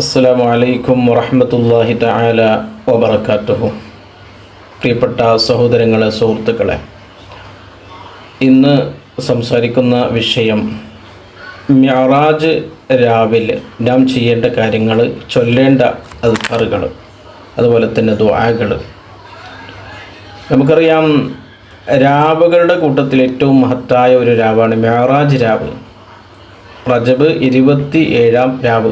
അസ്സലാമു അലൈക്കും വറഹമത്തല്ലാഹി തആല വബറകാതുഹു പ്രിയപ്പെട്ട സഹോദരങ്ങളെ സുഹൃത്തുക്കളെ ഇന്ന് സംസാരിക്കുന്ന വിഷയം മ്യാറാജ് രാവിലെ നാം ചെയ്യേണ്ട കാര്യങ്ങൾ ചൊല്ലേണ്ട അൽഫറുകൾ അതുപോലെ തന്നെ ദുആകൾ നമുക്കറിയാം രാവുകളുടെ കൂട്ടത്തിൽ ഏറ്റവും മഹത്തായ ഒരു രാവാണ് മ്യാറാജ് രാവ്. റജബ് ഇരുപത്തി ഏഴാം രാവ്.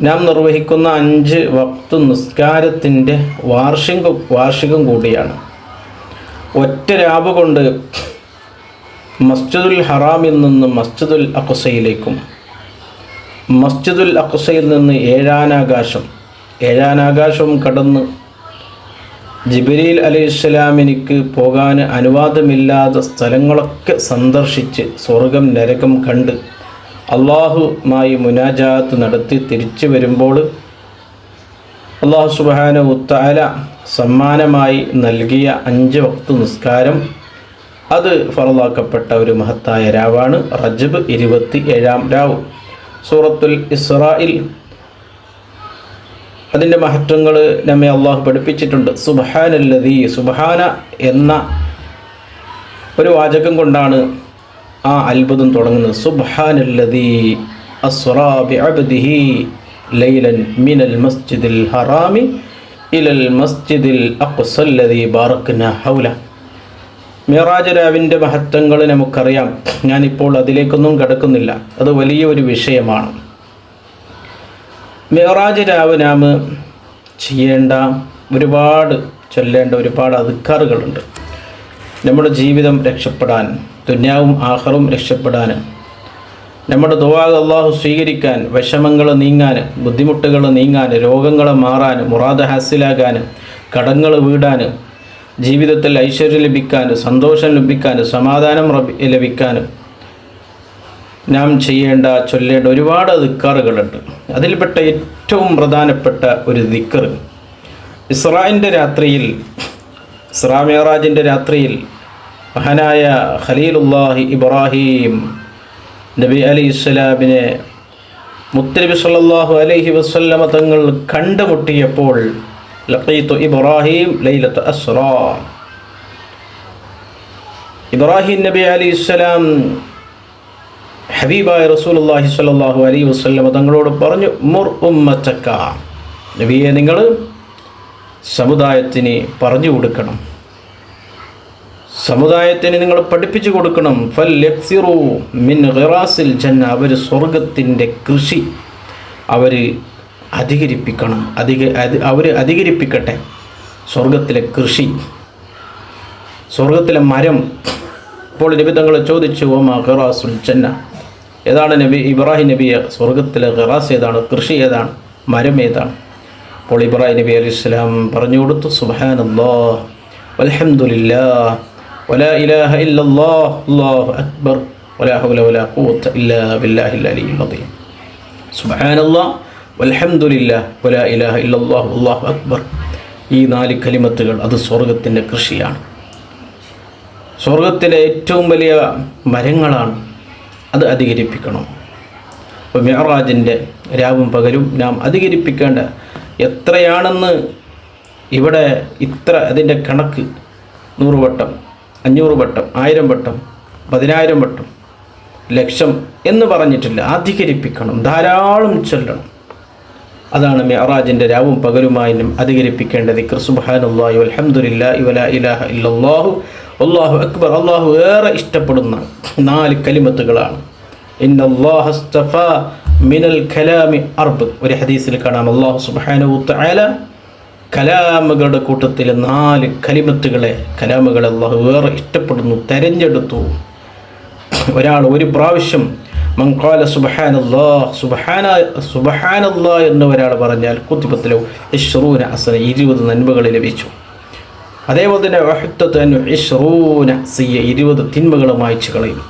നാം നിർവഹിക്കുന്ന അഞ്ച് വക്ത് നിസ്കാരത്തിന്റെ വാർഷിക വാർഷികം കൂടിയാണ്. ഒറ്റ രാവ് കൊണ്ട് മസ്ജിദുൽ ഹറാമിൽ നിന്ന് മസ്ജിദുൽ അഖസയിലേക്കും മസ്ജിദുൽ അഖസയിൽ നിന്ന് ഏഴാനാകാശം ഏഴാനാകാശവും കടന്ന് ജിബിരിയിൽ അലി ഇസ്ലാമിനിക്ക് പോകാൻ അനുവാദമില്ലാത്ത സ്ഥലങ്ങളൊക്കെ സന്ദർശിച്ച് സ്വർഗം നരകം കണ്ട് അള്ളാഹുമായി മുനാജാത്ത് നടത്തി തിരിച്ചു വരുമ്പോൾ അള്ളാഹു സുബാന ഉത്താല സമ്മാനമായി നൽകിയ അഞ്ച് വക്ത് നിസ്കാരം അത് ഫറലാക്കപ്പെട്ട ഒരു മഹത്തായ രാവാണ്. റജബ് ഇരുപത്തി ഏഴാം രാവ്. സൂറത്തുൽ ഇസ്രായിൽ അതിന്റെ മഹത്വങ്ങൾ നമ്മെ അള്ളാഹു പഠിപ്പിച്ചിട്ടുണ്ട്. സുബഹാനല്ലതി സുബഹാന എന്ന ഒരു വാചകം കൊണ്ടാണ് ആ അത്ഭുതം തുടങ്ങുന്നത്. സുബ്ഹാനല്ലദീ അസ്റാ ബിഅബ്ദിഹി ലൈലൻ മിനൽ മസ്ജിദിൽ ഹറാമി ഇലൽ മസ്ജിദിൽ അഖ്സല്ലതി ബാറക്ന ഹൗല. മിറാജ് രാവിന്റെ മഹത്വങ്ങൾ നമുക്കറിയാം. ഞാനിപ്പോൾ അതിലേക്കൊന്നും കടക്കുന്നില്ല. അത് വലിയൊരു വിഷയമാണ്. മിറാജ് രാവ് നാം ചെയ്യേണ്ട ഒരുപാട് ചൊല്ലേണ്ട ഒരുപാട് അധികാറുകളുണ്ട്. നമ്മുടെ ജീവിതം രക്ഷപ്പെടാൻ ദുന്യാവും ആഹറും രക്ഷപ്പെടാനും. നമ്മുടെ ദുവാഗ് അള്ളാഹു സ്വീകരിക്കാൻ വിഷമങ്ങൾ നീങ്ങാനും ബുദ്ധിമുട്ടുകൾ നീങ്ങാനും രോഗങ്ങൾ മാറാൻ മുറാദ് ഹാസിലാകാൻ കടങ്ങൾ വീടാൻ ജീവിതത്തിൽ ഐശ്വര്യം ലഭിക്കാനും സന്തോഷം ലഭിക്കാനും സമാധാനം ലഭിക്കാനും നാം ചെയ്യേണ്ട ചൊല്ലേണ്ട ഒരുപാട് ദിക്കാറുകളുണ്ട്. അതിൽപ്പെട്ട ഏറ്റവും പ്രധാനപ്പെട്ട ഒരു ദിക്കർ ഇസ്രായിന്റെ രാത്രിയിൽ ഇസ്രാമേറാജിന്റെ രാത്രിയിൽ മഹാനായ ഖലീലുല്ലാഹി ഇബ്രാഹിം നബി അലി ഇസ്ലാമിനെ മുത്തനബി സല്ലല്ലാഹു അലൈഹി വസല്ലമ തങ്ങൾ കണ്ടുമുട്ടിയപ്പോൾ ലഖീത്തു ഇബ്രാഹിം ലൈലത്ത് അസ്റാ. ഇബ്രാഹിം നബി അലി ഇസ്ലാം ഹബീബായ റസൂലുള്ളാഹി സ്വല്ലല്ലാഹു അലൈഹി വസല്ലമ തങ്ങളോട് പറഞ്ഞു മുർ ഉമ്മച്ചക്ക നബിയെ നിങ്ങൾ സമുദായത്തിന് പറഞ്ഞു കൊടുക്കണം. സമുദായത്തിന് നിങ്ങൾ പഠിപ്പിച്ചു കൊടുക്കണം. ഫൽ മിൻ ഖിറാസിൽ ജന്ന അവർ സ്വർഗത്തിന്റെ കൃഷി അവർ അധികരിപ്പിക്കണം. അധിക അവർ അധികരിപ്പിക്കട്ടെ. സ്വർഗത്തിലെ കൃഷി സ്വർഗത്തിലെ മരം. ഇപ്പോൾ നബി തങ്ങൾ ചോദിച്ചു ഓമാ ഖിറാസുൽ ജന്ന? ഏതാണ് നബി ഇബ്രാഹിം നബിയെ? സ്വർഗത്തിലെ ഖിറാസ് ഏതാണ്? കൃഷി ഏതാണ്? മരം ഏതാണ്? അപ്പോൾ ഇബ്രാഹിം നബി അലൈഹി സ്വലാം പറഞ്ഞു കൊടുത്തു സുബാനല്ലാ അൽഹംദുലില്ലാ ولا إله إلا الله الله أكبر ولا حول ولا قوة إلا بالله العلي العظيم سبحان الله والحمد لله ولا إله إلا الله الله أكبر ഈ നാല് കലിമത്തുകൾ അത് സ്വർഗത്തിൻ്റെ കൃഷിയാണ് സ്വർഗത്തിലെ ഏറ്റവും വലിയ മരങ്ങളാണ് അത് അധികരിപ്പിക്കണം അപ്പോൾ മെഹറാജിൻ്റെ രാവും പകലും നാം അധികരിപ്പിക്കേണ്ട എത്രയാണെന്ന് ഇവിടെ ഇത്ര അതിൻ്റെ കണക്ക് നൂറ് വട്ടം അഞ്ഞൂറ് വട്ടം ആയിരം വട്ടം പതിനായിരം വട്ടം ലക്ഷം എന്ന് പറഞ്ഞിട്ടില്ല. അധികരിപ്പിക്കണം. ധാരാളം ചൊല്ലണം. അതാണ് മെഹറാജിന്റെ രാവും പകലുമായി അധികരിപ്പിക്കേണ്ടത്. ദിക്ർ സുബ്ഹാനല്ലാഹി വൽഹംദുലില്ലാഹി വലാ ഇലാഹ ഇല്ലാഹു അള്ളാഹു അക്ബർ. അള്ളാഹു ഏറെ ഇഷ്ടപ്പെടുന്ന നാല് കലിമത്തുകളാണ്. മിനൽ കലാമി അർബ്. ഒരു ഹദീസിൽ കാണാം. അള്ളാഹു സുബ്ഹാനഹു തആല കലാമുകളുടെ കൂട്ടത്തിൽ നാല് കലിമത്തുകളെ കലാമുകളെ അള്ളാഹു വേറെ ഇഷ്ടപ്പെടുന്നു തെരഞ്ഞെടുത്തു. ഒരാൾ ഒരു പ്രാവശ്യം മങ്കാല സുബഹാനല്ലാ സുബഹാന സുബഹാനല്ലാ എന്ന് ഒരാൾ പറഞ്ഞാൽ കുത്തിപ്പത്തിലോ ഇഷ്റൂന അസന ഇരുപത് നന്മകൾ ലഭിച്ചു. അതേപോലെ തന്നെ വഹത്തന് ഇഷ്റൂന സിയ ഇരുപത് തിന്മകൾ മായ്ച്ചു കളയും.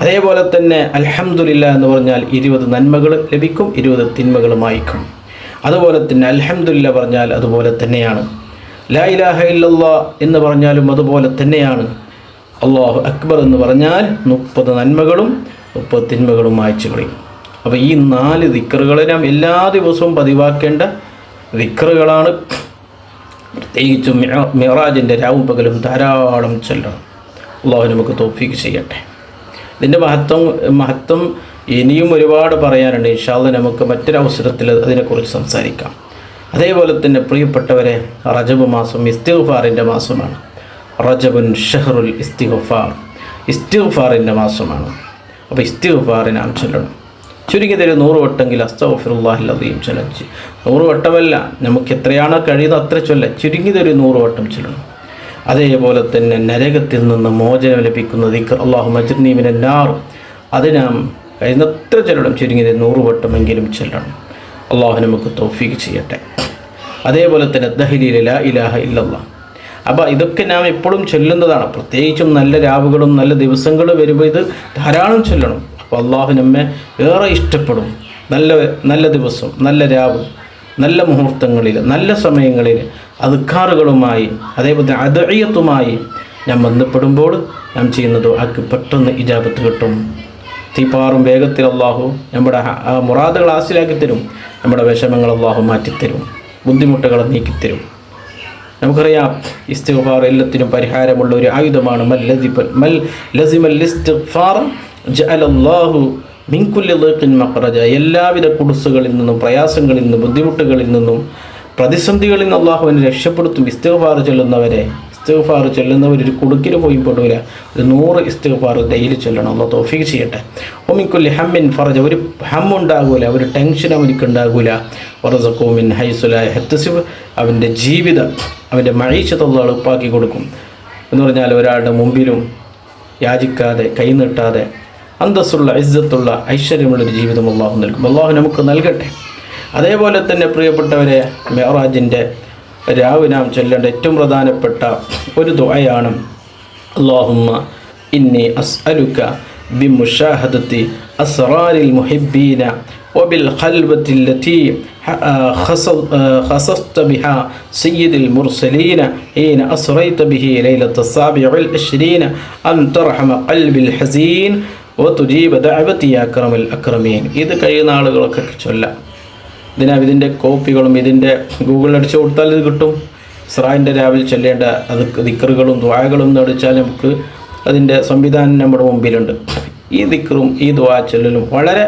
അതേപോലെ തന്നെ അലഹമുല്ല എന്ന് പറഞ്ഞാൽ ഇരുപത് നന്മകൾ ലഭിക്കും ഇരുപത് തിന്മകൾ അതുപോലെ തന്നെ അലഹമില്ല പറഞ്ഞാൽ അതുപോലെ തന്നെയാണ്. ലാ ഇലാഹ ഇല്ലല്ലാ എന്ന് പറഞ്ഞാലും അതുപോലെ തന്നെയാണ്. അള്ളാഹു അക്ബർ എന്ന് പറഞ്ഞാൽ മുപ്പത് നന്മകളും മുപ്പത് തിന്മകളും മായ്ച്ചു കളയും. അപ്പോൾ ഈ നാല് ദിക്കറുകളെ നാം എല്ലാ ദിവസവും പതിവാക്കേണ്ട ദിക്കറുകളാണ്. പ്രത്യേകിച്ചും മിറാജിന്റെ രാവും പകലും ധാരാളം ചൊല്ലണം. അള്ളാഹു നമുക്ക് തോഫീക്ക് ചെയ്യട്ടെ. ഇതിന്റെ മഹത്വം മഹത്വം ഇനിയും ഒരുപാട് പറയാനുണ്ട്. ഇൻഷാല്ല നമുക്ക് മറ്റൊരവസരത്തിൽ അതിനെക്കുറിച്ച് സംസാരിക്കാം. അതേപോലെ തന്നെ പ്രിയപ്പെട്ടവരെ റജബ് മാസം ഇസ്തിഗ്ഫാറിന്റെ മാസമാണ്. റജബുൻ ഷഹറുൽ ഇസ്തിഗ്ഫാർ. ഇസ്തിഗ്ഫാറിന്റെ മാസമാണ്. അപ്പോൾ ഇസ്തിഗ്ഫാർ നാം ചൊല്ലണം. ചുരുങ്ങിയത് ഒരു നൂറ് വട്ടെങ്കിൽ അസ്തഫിറുല്ലാഹില്ലതയും ചൊല്ലി നൂറ് വട്ടമല്ല നമുക്ക് എത്രയാണോ കഴിയുന്നത് അത്ര ചൊല്ല. ചുരുങ്ങിയത് ഒരു നൂറ് വട്ടം ചൊല്ലണം. അതേപോലെ തന്നെ നരകത്തിൽ നിന്ന് മോചനം ലഭിക്കുന്ന ദിക്കർ അള്ളാഹു മജ്നീമിനെ നാർ അത് നാം കഴിയുന്നത്ര ചെല്ലണം? ചുരുങ്ങിയത് നൂറ് വട്ടമെങ്കിലും ചെല്ലണം. അള്ളാഹു നമുക്ക് തോഫീക്ക് ചെയ്യട്ടെ. അതേപോലെ തന്നെ ദഹിലി ലാ ഇലാഹ ഇല്ലല്ലാ. അപ്പോൾ ഇതൊക്കെ നാം എപ്പോഴും ചെല്ലുന്നതാണ്. പ്രത്യേകിച്ചും നല്ല രാവുകളും നല്ല ദിവസങ്ങളും വരുമ്പോൾ ഇത് ധാരാളം ചൊല്ലണം. അപ്പോൾ അള്ളാഹു നമ്മെ ഏറെ ഇഷ്ടപ്പെടും. നല്ല നല്ല ദിവസം നല്ല രാവ് നല്ല മുഹൂർത്തങ്ങളിൽ നല്ല സമയങ്ങളിൽ അതുക്കാറുകളുമായി അതേപോലെ അതഴയത്തുമായി ഞാൻ ബന്ധപ്പെടുമ്പോൾ നാം ചെയ്യുന്നത് ആക്ക് പെട്ടെന്ന് ഇജാബത്ത് കിട്ടും. തീപ്പാറും വേഗത്തിൽ അള്ളാഹു നമ്മുടെ മുറാദുകൾ ഹാസിലാക്കി തരും. നമ്മുടെ വിഷമങ്ങൾ അള്ളാഹു മാറ്റിത്തരും. ബുദ്ധിമുട്ടുകൾ നീക്കിത്തരും. നമുക്കറിയാം ഇസ്തിഫാർ എല്ലാത്തിനും പരിഹാരമുള്ള ഒരു ആയുധമാണ് മൽ എല്ലാവിധ കുടുസുകളിൽ നിന്നും പ്രയാസങ്ങളിൽ നിന്നും ബുദ്ധിമുട്ടുകളിൽ നിന്നും പ്രതിസന്ധികളിൽ നിന്ന് അള്ളാഹുവിനെ രക്ഷപ്പെടുത്തും. ഇസ്തിഫാർ ചൊല്ലുന്നവരെ ഇസ്തിഗ്ഫാർ ചൊല്ലുന്നവർ ഒരു കുടുക്കിൽ പോയി പെടൂല ഒരു നൂറ് ഇസ്തഫാർ ഡെയിലി ചൊല്ലണം. അള്ളാഹ് തോഫീക്ക് ചെയ്യട്ടെ. ഒമിക്കുല്ലി ഹമ്മിൻ ഫറജ. ഒരു ഹം ഉണ്ടാകൂല ഒരു ടെൻഷൻ അവനിക്ക് ഉണ്ടാകൂല. ഫറസക്കോമിൻ ഹൈസുല. ഹെത്തസിബ് അവന്റെ ജീവിതം അവന്റെ മഴീച്ചത്തുള്ള എളുപ്പാക്കി കൊടുക്കും. എന്ന് പറഞ്ഞാൽ ഒരാളുടെ മുമ്പിലും യാചിക്കാതെ കൈനീട്ടാതെ അന്തസ്സുള്ള ഇസ്സത്തുള്ള ഐശ്വര്യമുള്ളൊരു ജീവിതം അള്ളാഹു നൽകും. അള്ളാഹു നമുക്ക് നൽകട്ടെ. അതേപോലെ തന്നെ പ്രിയപ്പെട്ടവരെ മെഹറാജിന്റെ രാവ് നാം ചൊല്ലേണ്ട ഏറ്റവും പ്രധാനപ്പെട്ട ഒരു ദുആയാണ് اللهم إني أسألك بمشاهدة أسرار المحبين وبالخلوة التي آه، خص- آه، خصصت بها سيد المرسلين حين أسريت به ليلة السابع والعشرين أن ترحم قلبي الحزين وتجيب دعوتي يا أكرم الأكرمين إذا കഴിയുന്ന ആളുകളൊക്കെ ചൊല്ലാം ഇതിനാ ഇതിന്റെ കോപ്പികളും ഇതിന്റെ ഗൂഗിളിൽ അടിച്ചു കൊടുത്താൽ ഇത് കിട്ടും. ഇസ്രായിന്റെ രാവിലെ ചെല്ലേണ്ട അത് ദിക്കറുകളും ദ്വാകളും അടിച്ചാൽ നമുക്ക് അതിന്റെ സംവിധാനം നമ്മുടെ മുമ്പിലുണ്ട്. ഈ ദിക്കറും ഈ ദ്വാ ചൊല്ലലും വളരെ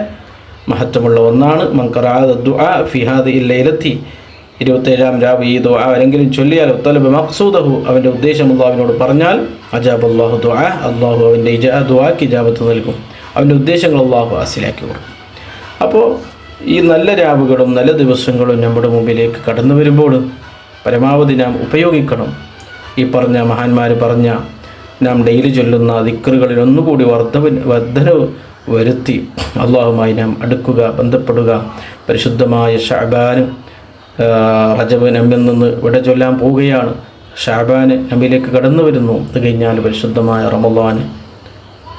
മഹത്വമുള്ള ഒന്നാണ്. മങ്കറാദ് ദ്വാ ഫിഹാദ് ഇല്ലയിലെത്തി ഇരുപത്തേഴാം രാവ് ഈ ദ്വാ ആരെങ്കിലും ചൊല്ലിയാൽ ഉത്തലബ് മക്സൂദഹു അവന്റെ ഉദ്ദേശം അള്ളാഹുവിനോട് പറഞ്ഞാൽ അജാബ് അള്ളാഹു ദ്വാ അള്ളാഹു അവന്റെ ഇജാ ദ്വാക്ക് ഇജാബത്ത് നൽകും. അവന്റെ ഉദ്ദേശങ്ങൾ അള്ളാഹു ഹാസിലാക്കി കൊടുക്കും. അപ്പോൾ ഈ നല്ല രാവുകളും നല്ല ദിവസങ്ങളും നമ്മുടെ മുമ്പിലേക്ക് കടന്നു വരുമ്പോൾ പരമാവധി നാം ഉപയോഗിക്കണം. ഈ പറഞ്ഞ മഹാന്മാർ പറഞ്ഞ നാം ഡെയിലി ചൊല്ലുന്ന ദിക്കറുകളിൽ ഒന്നുകൂടി വർദ്ധവ വർദ്ധന വരുത്തി അള്ളാഹുമായി നാം അടുക്കുക ബന്ധപ്പെടുക. പരിശുദ്ധമായ ഷാബാനും റജബ് നമ്മിൽ നിന്ന് ഇവിടെ ചൊല്ലാൻ പോവുകയാണ്. ഷാബാന് നമ്മിലേക്ക് കടന്നു വരുന്നു. അത് കഴിഞ്ഞാൽ പരിശുദ്ധമായ റമദാന്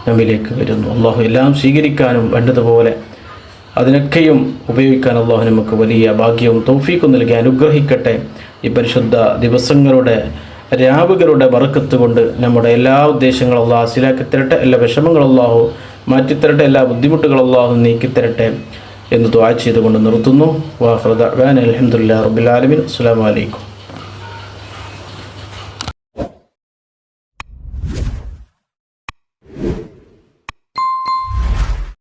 നമ്മിലേക്ക് വരുന്നു. അള്ളാഹു എല്ലാം സ്വീകരിക്കാനും വേണ്ടതുപോലെ അതിനൊക്കെയും ഉപയോഗിക്കാൻ അള്ളാഹു നമുക്ക് വലിയ ഭാഗ്യവും തോഫീക്കും നൽകി അനുഗ്രഹിക്കട്ടെ. ഈ പരിശുദ്ധ ദിവസങ്ങളുടെ രാവുകളുടെ വറക്കത്ത് കൊണ്ട് നമ്മുടെ എല്ലാ ഉദ്ദേശങ്ങളും അള്ളാഹു ഹാസിലാക്കി തരട്ടെ എല്ലാ വിഷമങ്ങളും അള്ളാഹു മാറ്റിത്തരട്ടെ എല്ലാ ബുദ്ധിമുട്ടുകളും അള്ളാഹു നീക്കിത്തരട്ടെ എന്ന് ദ്വാ ചെയ്തുകൊണ്ട് നിർത്തുന്നു. വാഹൃദ അലഹമുല്ലാ റബുലാലമിൻ അസ്സാം വലൈക്കും